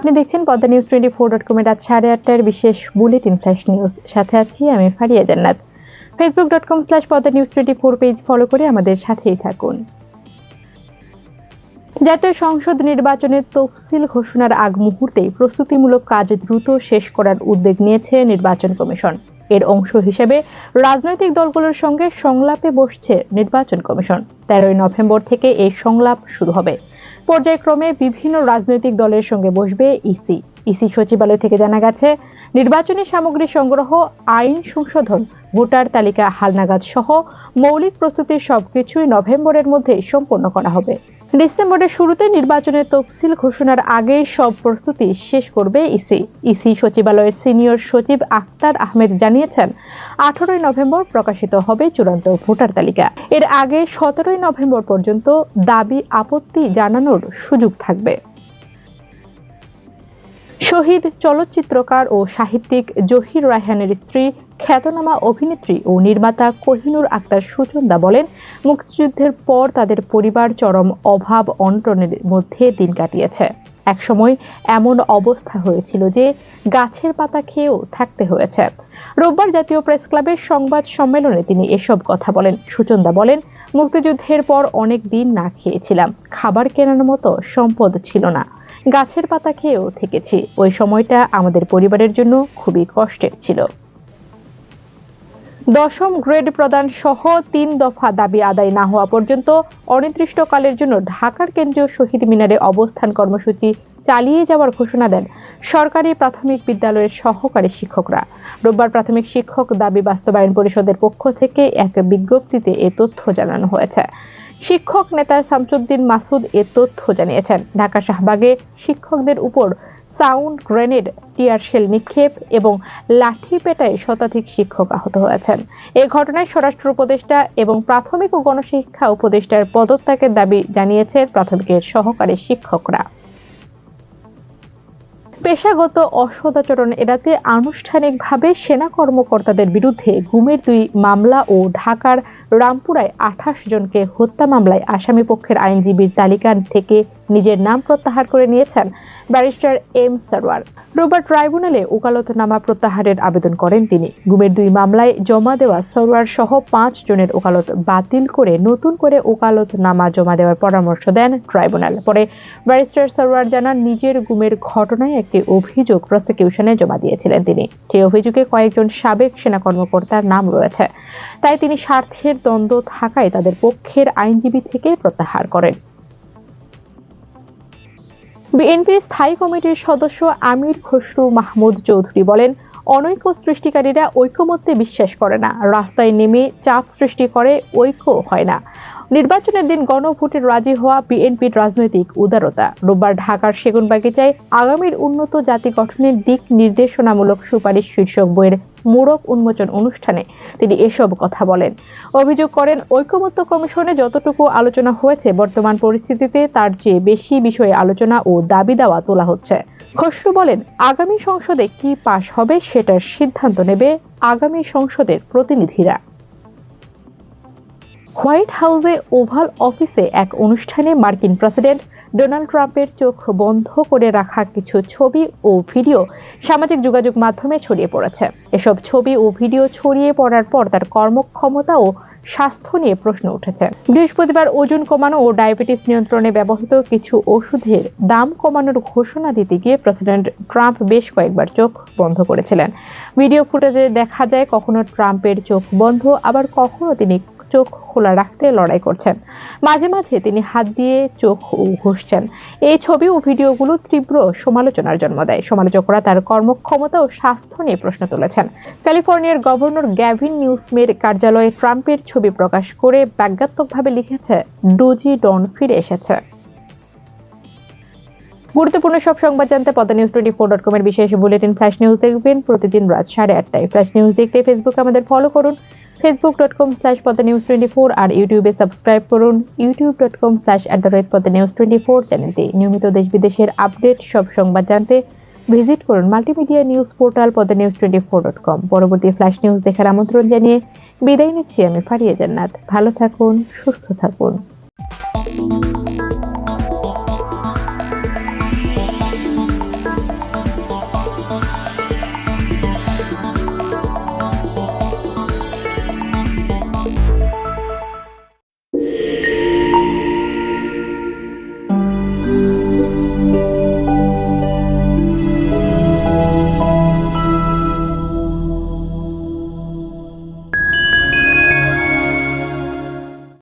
আপনি দেখছেন Padma news twenty four dot কমের রাত সাড়ে আটটার বিশেষ বুলেটিন ফ্ল্যাশ নিউজ সাথে আছি আমি Faria Jannat. Facebook dot com slash Padma news twenty four page follow করে আমাদের সাথেই থাকুন। জাতীয় সংসদ নির্বাচনের তফসিল ঘোষণার আগ মুহূর্তেই প্রস্তুতিমূলক কাজ দ্রুত শেষ করার উদ্যোগ নিয়েছে নির্বাচন কমিশন। এর অংশ হিসেবে রাজনৈতিক দলগুলোর সঙ্গে সংলাপে বসছে নির্বাচন কমিশন। তেরোই নভেম্বর থেকে এই সংলাপ শুরু হবে। পর্যায়ক্রমে বিভিন্ন রাজনৈতিক দলের সঙ্গে বসবে ইসি। ইসি সচিবালয় থেকে জানা গেছে, নির্বাচনী সামগ্রী সংগ্রহ, আইন সংশোধন, ভোটার তালিকা হালনাগাদ সহ মৌলিক প্রস্তুতির সবকিছুই নভেম্বরের মধ্যে সম্পন্ন করা হবে। ডিসেম্বরের শুরুতে নির্বাচনের তফসিল ঘোষণার আগে সব প্রস্তুতি শেষ করবে ইসি। ইসি সচিবালয়ের সিনিয়র সচিব আক্তার আহমেদ জানিয়েছেন আঠারোই নভেম্বর প্রকাশিত হবে চূড়ান্ত ভোটার তালিকা। এর আগে সতেরোই নভেম্বর পর্যন্ত দাবি আপত্তি জানানোর সুযোগ থাকবে। শহীদ চলচ্চিত্রকার ও সাহিত্যিক জহির রায়হানের স্ত্রী, খ্যাতনামা অভিনেত্রী ও নির্মাতা কোহিনুর আক্তার সুচন্দা বলেন, মুক্তিযুদ্ধের পর তাদের পরিবার চরম অভাব অনটনের মধ্যে দিন কাটিয়েছে। একসময় এমন অবস্থা হয়েছিল যে গাছের পাতা খেয়েও থাকতে হয়েছে। রোববার জাতীয় প্রেস ক্লাবের সংবাদ সম্মেলনে তিনি এসব কথা বলেন। সুচন্দা বলেন, মুক্তিযুদ্ধের পর অনেক দিন না খেয়েছিলাম। খাবার কেনার মতো সম্পদ ছিল না। গাছের পাতা খেয়েও থেকেছি। ওই সময়টা আমাদের পরিবারের জন্য খুবই কষ্টের ছিল। দশম গ্রেড প্রদান সহ তিন দফা দাবি আদায় না হওয়া পর্যন্ত অনির্দিষ্টকালের জন্য ঢাকার কেন্দ্রীয় শহীদ মিনারে অবস্থান কর্মসূচি চালিয়ে যাওয়ার ঘোষণা দেন সরকারি প্রাথমিক বিদ্যালয়ের সহকারী শিক্ষকরা। রোববার প্রাথমিক শিক্ষক দাবি বাস্তবায়ন পরিষদের পক্ষ থেকে এক বিজ্ঞপ্তিতে এ তথ্য জানানো হয়েছে। শিক্ষক নেতা শামসুদ্দিন মাসুদ এ তথ্য জানিয়েছেন ঢাকা শাহবাগে শিক্ষকদের উপর সাউন্ড গ্রেনেড, টিয়ার শেল নিক্ষেপ এবং লাঠি পেটায় শতাধিক শিক্ষক আহত হয়েছেন। এ ঘটনায় স্বরাষ্ট্র উপদেষ্টা এবং প্রাথমিক ও গণশিক্ষা উপদেষ্টার পদত্যাগের দাবি জানিয়েছে প্রাথমিকের সহকারী শিক্ষকরা। পেশাগত অসদাচরণ এড়াতে আনুষ্ঠানিকভাবে সেনা কর্মকর্তাদের বিরুদ্ধে গুমের দুই মামলা ও ঢাকার রামপুরায় আঠাশ জনকে হত্যা মামলায় আসামি পক্ষের আইনজীবীর তালিকা থেকে নিজের নাম প্রত্যাহার করে নিয়েছেন ব্যারিস্টার এম সারওয়ার রোববার ট্রাইব্যুনালে ওকালতনামা প্রত্যাহারের আবেদন করেন তিনি। গুমের দুই মামলায় জমা দেওয়া সরওয়ার সহ পাঁচ জনের ওকালত বাতিল করে নতুন করে ওকালতনামা জমা দেওয়ার পরামর্শ দেন ট্রাইব্যুনাল। পরে ব্যারিস্টার সরওয়ার জানান, নিজের গুমের ঘটনায় একটি অভিযোগ প্রসিকিউশনে জমা দিয়েছিলেন তিনি। সেই অভিযোগে কয়েকজন সাবেক সেনা কর্মকর্তার নাম রয়েছে। তাই তিনি স্বার্থের দ্বন্দ্ব থাকায় তাদের পক্ষের আইনজীবী থেকে প্রত্যাহার করেন। বিএনপি স্থায়ী কমিটির সদস্য আমির খসরু মাহমুদ চৌধুরী বলেন, অনৈক্য সৃষ্টিকারীরা ঐক্যমত্যে বিশ্বাস করে না। রাস্তায় নেমে চাপ সৃষ্টি করে, ঐক্য হয় না। নির্বাচনের দিন গণভোটে রাজি হওয়া বিএনপির রাজনৈতিক উদারতা। রোববার ঢাকার সেগুনবাগিচায় আগামীর উন্নত জাতি গঠনের দিক নির্দেশনামূলক সুপারিশ শীর্ষক বইয়ের মোড়ক উন্মোচন অনুষ্ঠানে তিনি এসব কথা বলেন। অভিযোগ করেন, ঐকমত্য কমিশনে যতটুকু আলোচনা হয়েছে বর্তমান পরিস্থিতিতে, তার চেয়ে বেশি বিষয়ে আলোচনা ও দাবি দেওয়া তোলা হচ্ছে। খসরু বলেন, আগামী সংসদে কি পাশ হবে সেটার সিদ্ধান্ত নেবে আগামী সংসদের প্রতিনিধিরা। হোয়াইট হাউসে ওভাল অফিসে এক অনুষ্ঠানে মার্কিন প্রেসিডেন্ট ডোনাল্ড ট্রাম্পের চোখ বন্ধ করে রাখা কিছু ছবি ও ভিডিও সামাজিক যোগাযোগ মাধ্যমে ছড়িয়ে পড়েছে। এসব ছবি ও ভিডিও ছড়িয়ে পড়ার পর তার কর্মক্ষমতা ও স্বাস্থ্য নিয়ে প্রশ্ন উঠেছে। বৃহস্পতিবার ওজন কমানো ও ডায়াবেটিস নিয়ন্ত্রণে ব্যবহৃত কিছু ওষুধের দাম কমানোর ঘোষণা দিতে গিয়ে প্রেসিডেন্ট ট্রাম্প বেশ কয়েকবার চোখ বন্ধ করেছিলেন। ভিডিও ফুটেজে দেখা যায় কখনো ট্রাম্পের চোখ বন্ধ, আবার কখনো তিনি চোখ খোলা রাখতে লড়াই করছেন। মাঝে মাঝে তিনি হাত দিয়ে চোখ ঘষছেন। এই ছবি ও ভিডিওগুলো তীব্র সমালোচনার জন্ম দেয়। সমালোচকরা তার কর্মক্ষমতা ও স্বাস্থ্য নিয়ে প্রশ্ন তুলেছেন। ক্যালিফোর্নিয়ার গভর্নর গ্যাভিন নিউসমের কার্যালয়ে ট্রাম্পের ছবি প্রকাশ করে ব্যঙ্গাত্মকভাবে লিখেছে, ডুজি ডন ফিরে এসেছে। গুরুত্বপূর্ণ সব সংবাদ জানতে Padma news twenty four dot কমের বিশেষ বুলেটিন, ফ্ল্যাশ নিউজ দেখবেন প্রতিদিন রাত সাড়ে আটটায়। ফ্ল্যাশ নিউজ দেখতে ফেসবুক আমাদের ফলো করুন। Facebook dot com slash Padma news twenty four আর ইউটিউবে সাবস্ক্রাইব করুন YouTube dot com slash at the rate Padma news twenty four চ্যানেলটি। নিয়মিত দেশ বিদেশের আপডেট, সব সংবাদ জানতে ভিজিট করুন multimedia news portal Padma news twenty four dot com পরবর্তী ফ্ল্যাশ নিউজ দেখার আমন্ত্রণ জানিয়ে বিদায় নিচ্ছি আমি ফারিয়া জান্নাত। ভালো থাকুন, সুস্থ থাকুন।